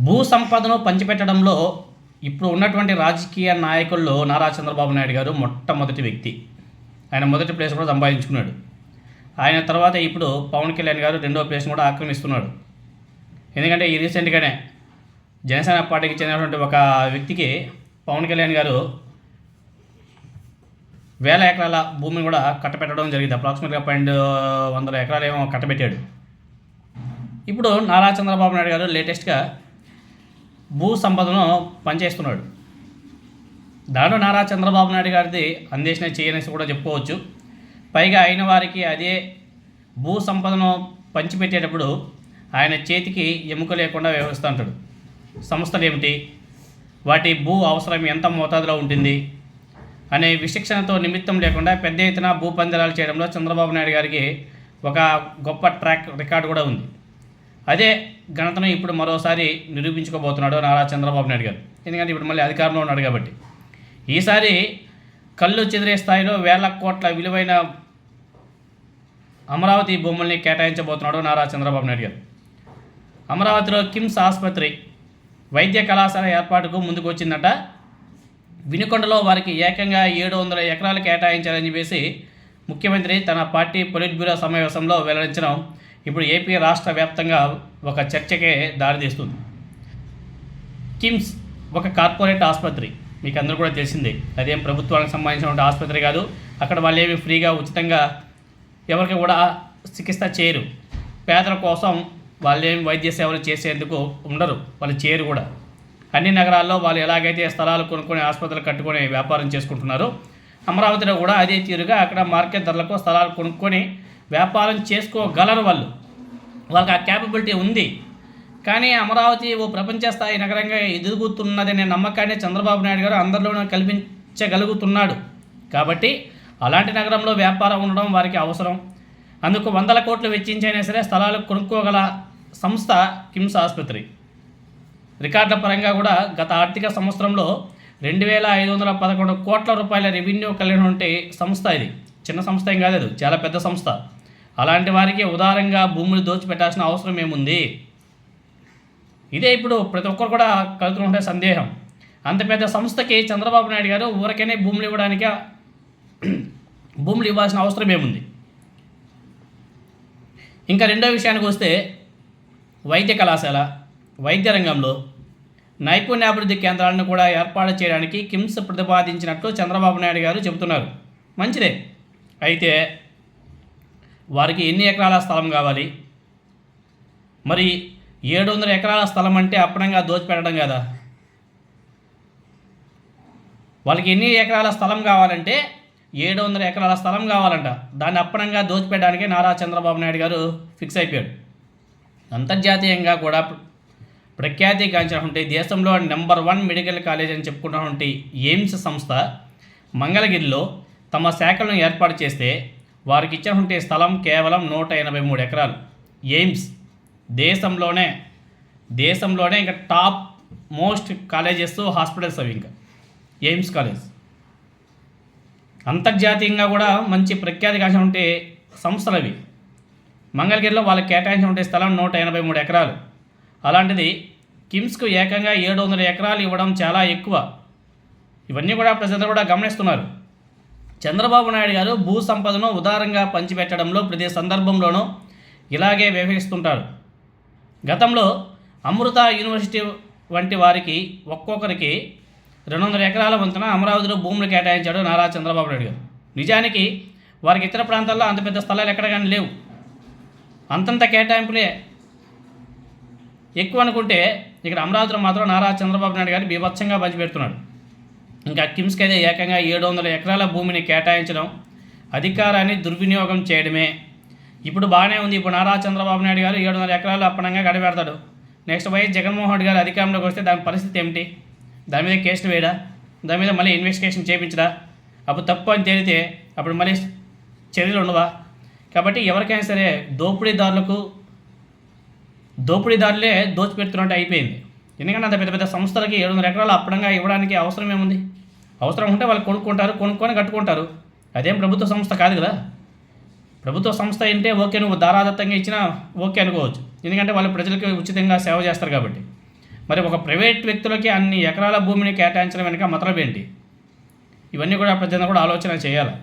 భూ సంపదను పంచిపెట్టడంలో ఇప్పుడు ఉన్నటువంటి రాజకీయ నాయకుల్లో నారా చంద్రబాబు నాయుడు గారు మొట్టమొదటి వ్యక్తి. ఆయన మొదటి ప్లేస్ కూడా సంపాదించుకున్నాడు. ఆయన తర్వాత ఇప్పుడు పవన్ కళ్యాణ్ గారు రెండో ప్లేస్ని కూడా ఆక్రమిస్తున్నాడు. ఎందుకంటే ఈ రీసెంట్గానే జనసేన పార్టీకి చెందినటువంటి ఒక వ్యక్తికి పవన్ కళ్యాణ్ గారు వేల ఎకరాల భూమిని కూడా కట్టబెట్టడం జరిగింది. అప్రాక్సిమేట్గా పన్నెండు వందల ఎకరాలు ఏమో కట్టబెట్టాడు. ఇప్పుడు నారా చంద్రబాబు నాయుడు గారు లేటెస్ట్గా భూ సంపదను పనిచేస్తున్నాడు. దాడు నారా చంద్రబాబు నాయుడు గారిది అందేసిన చేయనేసి కూడా చెప్పుకోవచ్చు. పైగా అయిన వారికి అదే భూ సంపదను పంచిపెట్టేటప్పుడు ఆయన చేతికి ఎముక లేకుండా వ్యవహరిస్తూ ఉంటాడు. సంస్థలు ఏమిటి? వాటి భూ అవసరం ఎంత మోతాదులో ఉంటుంది? అనే విశిక్షణతో నిమిత్తం లేకుండా పెద్ద ఎత్తున భూ పందిరాలు చేయడంలో చంద్రబాబు నాయుడు గారికి ఒక గొప్ప ట్రాక్ రికార్డు కూడా ఉంది. అదే ఘనతను ఇప్పుడు మరోసారి నిరూపించుకోబోతున్నాడు నారా చంద్రబాబు నాయుడు గారు. ఎందుకంటే ఇప్పుడు మళ్ళీ అధికారంలో ఉన్నాడు కాబట్టి. ఈసారి కళ్ళు చెదిరే స్థాయిలో వేల కోట్ల విలువైన అమరావతి భూముల్ని కేటాయించబోతున్నాడు నారా చంద్రబాబు నాయుడు గారు. అమరావతిలో కిమ్స్ ఆసుపత్రి వైద్య కళాశాల ఏర్పాటుకు ముందుకు వచ్చిందట వినుకొండలో వారికి ఏకంగా ఏడు వందల ఎకరాలు కేటాయించాలని చెప్పేసి ముఖ్యమంత్రి తన పార్టీ పొలిట్ బ్యూరో సమావేశంలో వెల్లడించడం ఇప్పుడు ఏపీ రాష్ట్ర వ్యాప్తంగా ఒక చర్చకే దారితీస్తుంది కిమ్స్ ఒక కార్పొరేట్ ఆసుపత్రి. మీకు అందరూ కూడా తెలిసిందే. అదేం ప్రభుత్వానికి సంబంధించినటువంటి ఆసుపత్రి కాదు. అక్కడ వాళ్ళు ఏమి ఫ్రీగా ఉచితంగా ఎవరికి కూడా చికిత్స చేయరు. పేదల కోసం వాళ్ళు ఏమి వైద్య సేవలు చేసేందుకు ఉండరు. వాళ్ళు చేయరు కూడా. అన్ని నగరాల్లో వాళ్ళు ఎలాగైతే స్థలాలు కొనుక్కొని ఆసుపత్రులు కట్టుకొని వ్యాపారం చేసుకుంటున్నారో అమరావతిలో కూడా అదే తీరుగా అక్కడ మార్కెట్ ధరలకు స్థలాలు కొనుక్కొని వ్యాపారం చేసుకోగలరు వాళ్ళు. వాళ్ళకి ఆ క్యాపబిలిటీ ఉంది. కానీ అమరావతి ఓ ప్రపంచ స్థాయి నగరంగా ఎదుగుతున్నదనే నమ్మకాన్ని చంద్రబాబు నాయుడు గారు అందరిలోనూ కల్పించగలుగుతున్నాడు. కాబట్టి అలాంటి నగరంలో వ్యాపారం ఉండడం వారికి అవసరం. అందుకు వందల కోట్లు వెచ్చించైనా సరే స్థలాలు కొనుక్కోగల సంస్థ కిమ్స్ ఆసుపత్రి. రికార్డుల పరంగా కూడా గత ఆర్థిక సంవత్సరంలో రెండు వేల ఐదు వందల పదకొండు కోట్ల రూపాయల రెవెన్యూ కలిగినటువంటి సంస్థ ఇది. చిన్న సంస్థ ఏం కాదు చాలా పెద్ద సంస్థ. అలాంటి వారికి ఉదారంగా భూములు దోచిపెట్టాల్సిన అవసరం ఏముంది? ఇదే ఇప్పుడు ప్రతి ఒక్కరు కూడా కలుగుతుంటే సందేహం. అంత పెద్ద సంస్థకి చంద్రబాబు నాయుడు గారు ఊరికనే భూములు ఇవ్వడానికి భూములు ఇవ్వాల్సిన అవసరం ఏముంది? ఇంకా రెండో విషయానికి వస్తే వైద్య కళాశాల వైద్య రంగంలో నైపుణ్యాభివృద్ధి కేంద్రాలను కూడా ఏర్పాటు చేయడానికి కిమ్స్ ప్రతిపాదించినట్లు చంద్రబాబు నాయుడు గారు చెబుతున్నారు. మంచిదే. అయితే వారికి ఎన్ని ఎకరాల స్థలం కావాలి? మరి ఏడు వందల ఎకరాల స్థలం అంటే అప్పనంగా దోచిపెట్టడం కదా. వాళ్ళకి ఎన్ని ఎకరాల స్థలం కావాలంటే ఏడు వందల ఎకరాల స్థలం కావాలంట. దాన్ని అప్పనంగా దోచిపెట్టడానికి నారా చంద్రబాబు నాయుడు గారు ఫిక్స్ అయిపోయాడు అంతర్జాతీయంగా కూడా ప్రఖ్యాతి ప్రఖ్యాతిగాంచినటువంటి దేశంలో నెంబర్ వన్ మెడికల్ కాలేజ్ అని చెప్పుకున్నటువంటి ఎయిమ్స్ సంస్థ మంగళగిరిలో తమ శాఖలను ఏర్పాటు చేస్తే వారికి ఇచ్చినటువంటి స్థలం కేవలం నూట ఎనభై మూడు ఎకరాలు. ఎయిమ్స్ దేశంలోనే దేశంలోనే ఇంకా టాప్ మోస్ట్ కాలేజెస్ హాస్పిటల్స్ అవి ఇంకా. ఎయిమ్స్ కాలేజ్. అంతర్జాతీయంగా కూడా మంచి ప్రఖ్యాతి కాసినటువంటి సంస్థలు అవి. మంగళగిరిలో వాళ్ళకి కేటాయించినటువంటి స్థలం నూట ఎనభై మూడు ఎకరాలు. అలాంటిది కిమ్స్కు ఏకంగా ఏడు వందల ఎకరాలు ఇవ్వడం చాలా ఎక్కువ. ఇవన్నీ కూడా ప్రజలు కూడా గమనిస్తున్నారు. చంద్రబాబు నాయుడు గారు భూ సంపదను ఉదారంగా పంచిపెట్టడంలో ప్రతి సందర్భంలోనూ ఇలాగే వ్యవహరిస్తుంటారు. గతంలో అమృత యూనివర్సిటీ వంటి వారికి ఒక్కొక్కరికి రెండు వందల ఎకరాల వంతున అమరావతిలో భూములు కేటాయించాడు నారా చంద్రబాబు నాయుడు గారు. నిజానికి వారికి ఇతర ప్రాంతాల్లో అంత పెద్ద స్థలాలు ఎక్కడ కానీ లేవు. అంతంత కేటాయింపులే ఎక్కువ అనుకుంటే ఇక్కడ అమరావతిలో మాత్రం నారా చంద్రబాబు నాయుడు గారు బీభత్సంగా పంచిపెడుతున్నాడు. ఇంకా కిమ్స్కి అయితే ఏకంగా ఏడు వందల ఎకరాల భూమిని కేటాయించడం అధికారాన్ని దుర్వినియోగం చేయడమే. ఇప్పుడు బాగానే ఉంది. ఇప్పుడు నారా చంద్రబాబు నాయుడు గారు ఏడు వందల ఎకరాలు అప్పనంగా గడిపెడతాడు. నెక్స్ట్ వైఎస్ జగన్మోహన్ రెడ్డి గారు అధికారంలోకి వస్తే దాని పరిస్థితి ఏమిటి? దాని మీద కేసులు వేయడా? దాని మీద మళ్ళీ ఇన్వెస్టిగేషన్ చేయించడా? అప్పుడు తప్పు అని తేలితే అప్పుడు మళ్ళీ చర్యలు ఉండవా? కాబట్టి ఎవరికైనా సరే దోపిడీదారులకు దోపిడీదారులే దోచిపెడుతున్నట్టు అయిపోయింది. ఎందుకంటే అంత పెద్ద పెద్ద సంస్థలకి ఏడు వందల ఎకరాలు అప్పడంగా ఇవ్వడానికి అవసరం ఏముంది? అవసరం ఉంటే వాళ్ళు కొనుక్కుంటారు కొనుక్కొని కట్టుకుంటారు. అదేం ప్రభుత్వ సంస్థ కాదు కదా. ప్రభుత్వ సంస్థ అంటే ఓకే నువ్వు దారాదత్తంగా ఇచ్చినా ఓకే అనుకోవచ్చు. ఎందుకంటే వాళ్ళు ప్రజలకు ఉచితంగా సేవ చేస్తారు కాబట్టి. మరి ఒక ప్రైవేట్ వ్యక్తులకి అన్ని ఎకరాల భూమిని కేటాయించడం వెనుక మతలబేంటి? ఏంటి ఇవన్నీ కూడా ప్రజలు కూడా ఆలోచన చేయాలి?